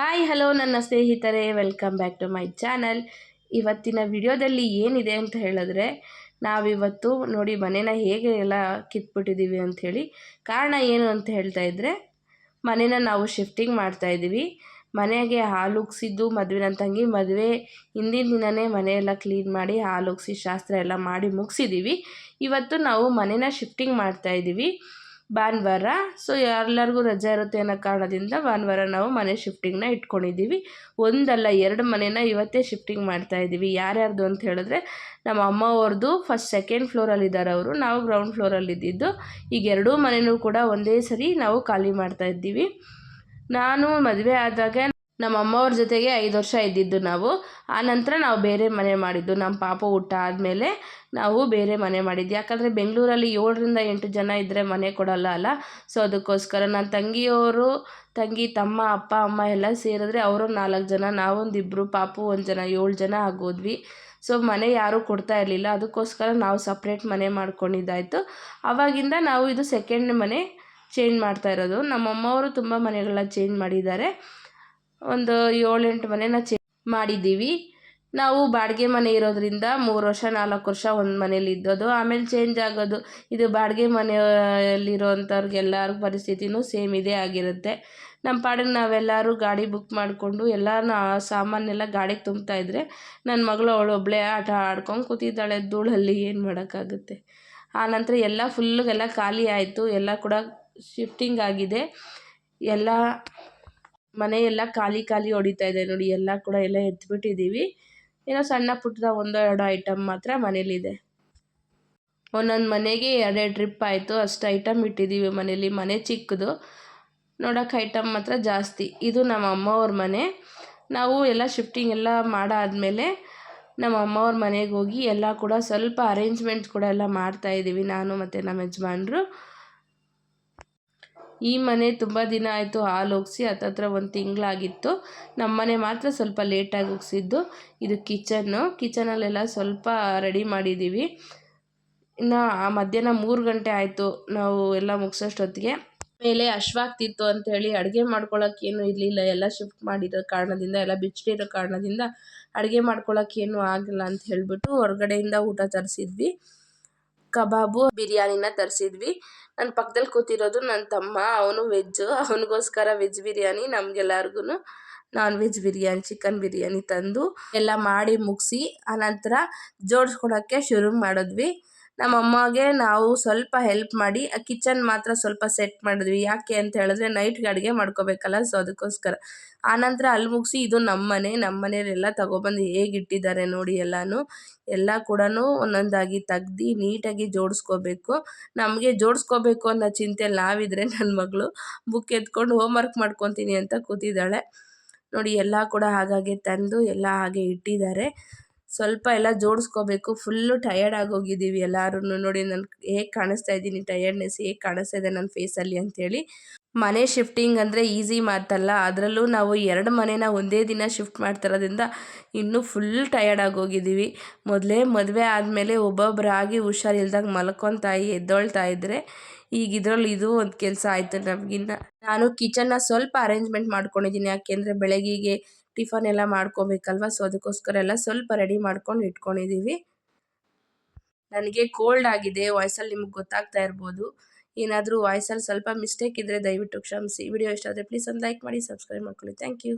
Hi, hello, ನನ್ನ ಸ್ನೇಹಿತರೆ, welcome back to my channel. ಇವತ್ತಿನ ವಿಡಿಯೋದಲ್ಲಿ ಏನಿದೆ ಅಂತ ಹೇಳಿದ್ರೆ, ನಾವಿವತ್ತು ನೋಡಿ ಮನೇನ ಹೇಗೆ ಎಲ್ಲ ಕಿತ್ಬಿಟ್ಟಿದ್ದೀವಿ ಅಂಥೇಳಿ. ಕಾರಣ ಏನು ಅಂತ ಹೇಳ್ತಾ ಇದ್ದರೆ ಮನೇನ ನಾವು ಶಿಫ್ಟಿಂಗ್ ಮಾಡ್ತಾ ಇದ್ದೀವಿ. ಮನೆಗೆ ಹಾಲು ಉಗ್ಸಿದ್ದು ಮದುವೆ ನನ್ನ ತಂಗಿ. ಮದುವೆ ಹಿಂದಿನ ದಿನವೇ ಮನೆಯೆಲ್ಲ ಕ್ಲೀನ್ ಮಾಡಿ ಹಾಲು ಉಗ್ಸಿ ಶಾಸ್ತ್ರ ಎಲ್ಲ ಮಾಡಿ ಮುಗಿಸಿದ್ದೀವಿ ಇವತ್ತು ನಾವು ಮನೇನ ಶಿಫ್ಟಿಂಗ್ ಮಾಡ್ತಾ ಇದ್ದೀವಿ. ಭಾನುವಾರ. ಸೊ ಎಲ್ಲರಿಗೂ ರಜೆ ಇರುತ್ತೆ ಅನ್ನೋ ಕಾರಣದಿಂದ ಭಾನುವಾರ ನಾವು ಮನೆ ಶಿಫ್ಟಿಂಗ್ನ ಇಟ್ಕೊಂಡಿದ್ದೀವಿ. ಒಂದಲ್ಲ, ಎರಡು ಮನೆನ ಇವತ್ತೇ ಶಿಫ್ಟಿಂಗ್ ಮಾಡ್ತಾ ಇದ್ದೀವಿ. ಯಾರ್ಯಾರ್ದು ಅಂತ ಹೇಳಿದ್ರೆ, ನಮ್ಮ ಅಮ್ಮ ಅವ್ರದ್ದು ಫಸ್ಟ್ ಸೆಕೆಂಡ್ ಫ್ಲೋರಲ್ಲಿ ಇದ್ದಾರೆ ಅವರು. ನಾವು ಗ್ರೌಂಡ್ ಫ್ಲೋರಲ್ಲಿ ಇದ್ದಿದ್ದು. ಈಗ ಎರಡೂ ಮನೆಯೂ ಕೂಡ ಒಂದೇ ಸರಿ ನಾವು ಖಾಲಿ ಮಾಡ್ತಾ ಇದ್ದೀವಿ. ನಾನು ಮದುವೆ ಆದಾಗ ನಮ್ಮ ಅಮ್ಮವ್ರ ಜೊತೆಗೆ ಐದು ವರ್ಷ ಇದ್ದಿದ್ದು ನಾವು. ಆನಂತರ ನಾವು ಬೇರೆ ಮನೆ ಮಾಡಿದ್ದು. ನಮ್ಮ ಪಾಪ ಊಟ ಆದಮೇಲೆ ನಾವು ಬೇರೆ ಮನೆ ಮಾಡಿದ್ದು. ಯಾಕಂದರೆ ಬೆಂಗಳೂರಲ್ಲಿ ಏಳರಿಂದ ಎಂಟು ಜನ ಇದ್ದರೆ ಮನೆ ಕೊಡೋಲ್ಲ ಅಲ್ಲ. ಸೊ, ಅದಕ್ಕೋಸ್ಕರ ನನ್ನ ತಂಗಿಯವರು, ತಂಗಿ, ತಮ್ಮ, ಅಪ್ಪ, ಅಮ್ಮ ಎಲ್ಲ ಸೇರಿದ್ರೆ ಅವರು ನಾಲ್ಕು ಜನ, ನಾವೊಂದು ಇಬ್ಬರು ಪಾಪು ಒಂದು ಜನ, ಏಳು ಜನ ಆಗೋದ್ವಿ. ಸೊ, ಮನೆ ಯಾರೂ ಕೊಡ್ತಾ ಇರಲಿಲ್ಲ. ಅದಕ್ಕೋಸ್ಕರ ನಾವು ಸಪ್ರೇಟ್ ಮನೆ ಮಾಡ್ಕೊಂಡಿದ್ದಾಯಿತು. ಆವಾಗಿಂದ ನಾವು ಇದು ಸೆಕೆಂಡ್ ಮನೆ ಚೇಂಜ್ ಮಾಡ್ತಾ ಇರೋದು. ನಮ್ಮ ಅಮ್ಮವರು ತುಂಬ ಮನೆಗಳನ್ನ ಚೇಂಜ್ ಮಾಡಿದ್ದಾರೆ. ಒಂದು ಏಳೆಂಟು ಮನೆನ ಚೇ ಮಾಡಿದ್ದೀವಿ. ನಾವು ಬಾಡಿಗೆ ಮನೆ ಇರೋದ್ರಿಂದ ಮೂರು ವರ್ಷ, ನಾಲ್ಕು ವರ್ಷ ಒಂದು ಮನೇಲಿ ಇದ್ದೋದು ಆಮೇಲೆ ಚೇಂಜ್ ಆಗೋದು, ಇದು ಬಾಡಿಗೆ ಮನೆಯಲ್ಲಿರೋಂಥವ್ರಿಗೆಲ್ಲರಿಗೂ ಪರಿಸ್ಥಿತಿನೂ ಸೇಮ್ ಇದೇ ಆಗಿರುತ್ತೆ. ನಮ್ಮ ಪಾಡಿಗೆ ನಾವೆಲ್ಲರೂ ಗಾಡಿ ಬುಕ್ ಮಾಡಿಕೊಂಡು ಎಲ್ಲ ಸಾಮಾನೆಲ್ಲ ಗಾಡಿಗೆ ತುಂಬ್ತಾ ಇದ್ದರೆ ನನ್ನ ಮಗಳು ಅವಳು ಆಟ ಆಡ್ಕೊಂಡು ಕೂತಿದ್ದಾಳೆ. ಧೂಳಲ್ಲಿ ಏನು ಮಾಡೋಕ್ಕಾಗುತ್ತೆ? ಆನಂತರ ಎಲ್ಲ ಫುಲ್ಗೆಲ್ಲ ಖಾಲಿ ಆಯಿತು. ಎಲ್ಲ ಕೂಡ ಶಿಫ್ಟಿಂಗ್ ಆಗಿದೆ. ಎಲ್ಲ ಮನೆಯೆಲ್ಲ ಖಾಲಿ ಖಾಲಿ ಹೊಡಿತಾ ಇದೆ ನೋಡಿ, ಎಲ್ಲ ಕೂಡ ಎಲ್ಲ ಎತ್ಬಿಟ್ಟಿದ್ದೀವಿ. ಏನೋ ಸಣ್ಣ ಪುಟ್ಟದ ಒಂದೋ ಎರಡು ಐಟಮ್ ಮಾತ್ರ ಮನೇಲಿದೆ. ಒಂದೊಂದು ಮನೆಗೆ ಎರಡೆರಡು ಟ್ರಿಪ್ ಆಯಿತು, ಅಷ್ಟು ಐಟಮ್ ಇಟ್ಟಿದ್ದೀವಿ ಮನೇಲಿ. ಮನೆ ಚಿಕ್ಕದು, ನೋಡೋಕೆ ಐಟಮ್ ಮಾತ್ರ ಜಾಸ್ತಿ. ಇದು ನಮ್ಮ ಅಮ್ಮವ್ರ ಮನೆ. ನಾವು ಎಲ್ಲ ಶಿಫ್ಟಿಂಗ್ ಎಲ್ಲ ಮಾಡಾದಮೇಲೆ ನಮ್ಮ ಅಮ್ಮವ್ರ ಮನೆಗೆ ಹೋಗಿ ಎಲ್ಲ ಕೂಡ ಸ್ವಲ್ಪ ಅರೇಂಜ್ಮೆಂಟ್ಸ್ ಕೂಡ ಎಲ್ಲ ಮಾಡ್ತಾಯಿದ್ದೀವಿ ನಾನು ಮತ್ತು ನಮ್ಮ ಯಜಮಾನ್ರು. ಈ ಮನೆ ತುಂಬ ದಿನ ಆಯಿತು ಹಾಲು ಒಗ್ಸಿ ಹತ್ತತ್ರ ಒಂದು ತಿಂಗಳಾಗಿತ್ತು. ನಮ್ಮ ಮನೆ ಮಾತ್ರ ಸ್ವಲ್ಪ ಲೇಟಾಗಿ ಒಗ್ಸಿದ್ದು. ಇದು ಕಿಚನ್ನು. ಕಿಚನಲ್ಲೆಲ್ಲ ಸ್ವಲ್ಪ ರೆಡಿ ಮಾಡಿದ್ದೀವಿ ಇನ್ನು ಆ ಮಧ್ಯಾಹ್ನ ಮೂರು ಗಂಟೆ ಆಯಿತು ನಾವು ಎಲ್ಲ ಮುಗಿಸೋಷ್ಟೊತ್ತಿಗೆ. ಮೇಲೆ ಅಶ್ವಾಗ್ತಿತ್ತು ಅಂಥೇಳಿ ಅಡುಗೆ ಏನು ಇರಲಿಲ್ಲ. ಎಲ್ಲ ಶಿಫ್ಟ್ ಮಾಡಿರೋ ಕಾರಣದಿಂದ, ಎಲ್ಲ ಬಿಚ್ಚಿರೋ ಕಾರಣದಿಂದ ಅಡುಗೆ ಏನು ಆಗಿಲ್ಲ ಅಂತ ಹೇಳಿಬಿಟ್ಟು ಹೊರಗಡೆಯಿಂದ ಊಟ ತರಿಸಿದ್ವಿ. ಕಬಾಬು, ಬಿರಿಯಾನಿನ ತರಿಸಿದ್ವಿ. ನನ್ನ ಪಕ್ಕದಲ್ಲಿ ಕೂತಿರೋದು ನನ್ನ ತಮ್ಮ, ಅವನು ವೆಜ್ಜು ಅವನಿಗೋಸ್ಕರ ವೆಜ್ ಬಿರಿಯಾನಿ ನಮಗೆಲ್ಲರಿಗೂ non veg biryani chicken biryani ತಂದು ಎಲ್ಲ ಮಾಡಿ ಮುಗಿಸಿ, ಆನಂತರ ಜೋಡಿಸ್ಕೊಳಕ್ಕೆ ಶುರು ಮಾಡಿದ್ವಿ. ನಮ್ಮ ಅಮ್ಮಗೆ ನಾವು ಸ್ವಲ್ಪ ಹೆಲ್ಪ್ ಮಾಡಿ, ಆ ಕಿಚನ್ ಮಾತ್ರ ಸ್ವಲ್ಪ ಸೆಟ್ ಮಾಡಿದ್ವಿ. ಯಾಕೆ ಅಂತ ಹೇಳಿದ್ರೆ ನೈಟ್ಗೆ ಅಡುಗೆ ಮಾಡ್ಕೋಬೇಕಲ್ಲ ಸೊ ಅದಕ್ಕೋಸ್ಕರ. ಆನಂತರ ಅಲ್ಲಿ ಮುಗಿಸಿ ಇದು ನಮ್ಮನೆ ನಮ್ಮ ಮನೆಯಲ್ಲೆಲ್ಲ ತಗೊಬಂದು ಹೇಗೆ ಇಟ್ಟಿದ್ದಾರೆ ನೋಡಿ ಎಲ್ಲನೂ. ಎಲ್ಲ ಕೂಡ ಒಂದೊಂದಾಗಿ ತೆಗ್ದು ನೀಟಾಗಿ ಜೋಡಿಸ್ಕೋಬೇಕು. ನಮಗೆ ಜೋಡಿಸ್ಕೋಬೇಕು ಅನ್ನೋ ಚಿಂತೆ ನಾವಿದ್ರೆ ನನ್ನ ಮಗಳು. ಬುಕ್ ಎತ್ಕೊಂಡು ಹೋಮ್ವರ್ಕ್ ಮಾಡ್ಕೊತೀನಿ ಅಂತ ಕೂತಿದ್ದಾಳೆ. ನೋಡಿ, ಎಲ್ಲ ಕೂಡ ಹಾಗಾಗಿ ತಂದು, ಎಲ್ಲ ಹಾಗೆ ಇಟ್ಟಿದ್ದಾರೆ. ಸ್ವಲ್ಪ ಎಲ್ಲ ಜೋಡಿಸ್ಕೋಬೇಕು. ಫುಲ್ಲು ಟಯರ್ಡ್ ಆಗೋಗಿದ್ದೀವಿ ಎಲ್ಲರೂ ನೋಡಿ ನಾನು ಹೇಗೆ ಕಾಣಿಸ್ತಾ ಇದ್ದೀನಿ. ಟಯರ್ಡ್ನೆಸ್ ಹೇಗೆ ಕಾಣಿಸ್ತಾ ಇದೆ ನನ್ನ ಫೇಸಲ್ಲಿ ಅಂಥೇಳಿ ಮನೆ ಶಿಫ್ಟಿಂಗ್ ಅಂದರೆ ಈಸಿ ಮಾತಲ್ಲ. ಅದರಲ್ಲೂ ನಾವು ಎರಡು ಮನೆನ ಒಂದೇ ದಿನ ಶಿಫ್ಟ್ ಮಾಡ್ತಿರೋದ್ರಿಂದ ಇನ್ನೂ ಫುಲ್ ಟಯರ್ಡ್ ಆಗೋಗಿದ್ದೀವಿ ಮೊದಲೇ ಮದುವೆ ಆದಮೇಲೆ ಒಬ್ಬೊಬ್ಬರಾಗಿ ಹುಷಾರಿಲ್ದಾಗ ಮಲ್ಕೊತಾಯಿ ಎದ್ದೊಳ್ತಾ ಇದ್ದರೆ ಈಗ ಇದರಲ್ಲಿ ಇದು ಒಂದು ಕೆಲಸ ಆಯಿತು ನಮಗಿನ್ನ. ನಾನು ಕಿಚನ್ನ ಸ್ವಲ್ಪ ಅರೇಂಜ್ಮೆಂಟ್ ಮಾಡ್ಕೊಂಡಿದ್ದೀನಿ. ಯಾಕೆಂದರೆ ಬೆಳಗ್ಗೆಗೆ ಟಿಫನ್ ಎಲ್ಲ ಮಾಡ್ಕೋಬೇಕಲ್ವ? ಸೊ ಅದಕ್ಕೋಸ್ಕರ ಎಲ್ಲ ಸ್ವಲ್ಪ ರೆಡಿ ಮಾಡ್ಕೊಂಡು ಇಟ್ಕೊಂಡಿದ್ದೀವಿ ನನಗೆ ಕೋಲ್ಡ್ ಆಗಿದೆ ವಾಯ್ಸಲ್ಲಿ ನಿಮ್ಗೆ ಗೊತ್ತಾಗ್ತಾ ಇರ್ಬೋದು. ಏನಾದರೂ ವಾಯ್ಸಲ್ಲಿ ಸ್ವಲ್ಪ ಮಿಸ್ಟೇಕ್ ಇದ್ದರೆ ದಯವಿಟ್ಟು ಕ್ಷಮಿಸಿ. ವಿಡಿಯೋ ಇಷ್ಟ ಆದರೆ ಪ್ಲೀಸ್ ಒಂದು ಲೈಕ್ ಮಾಡಿ ಸಬ್ಸ್ಕ್ರೈಬ್ ಮಾಡ್ಕೊಳ್ಳಿ. Thank you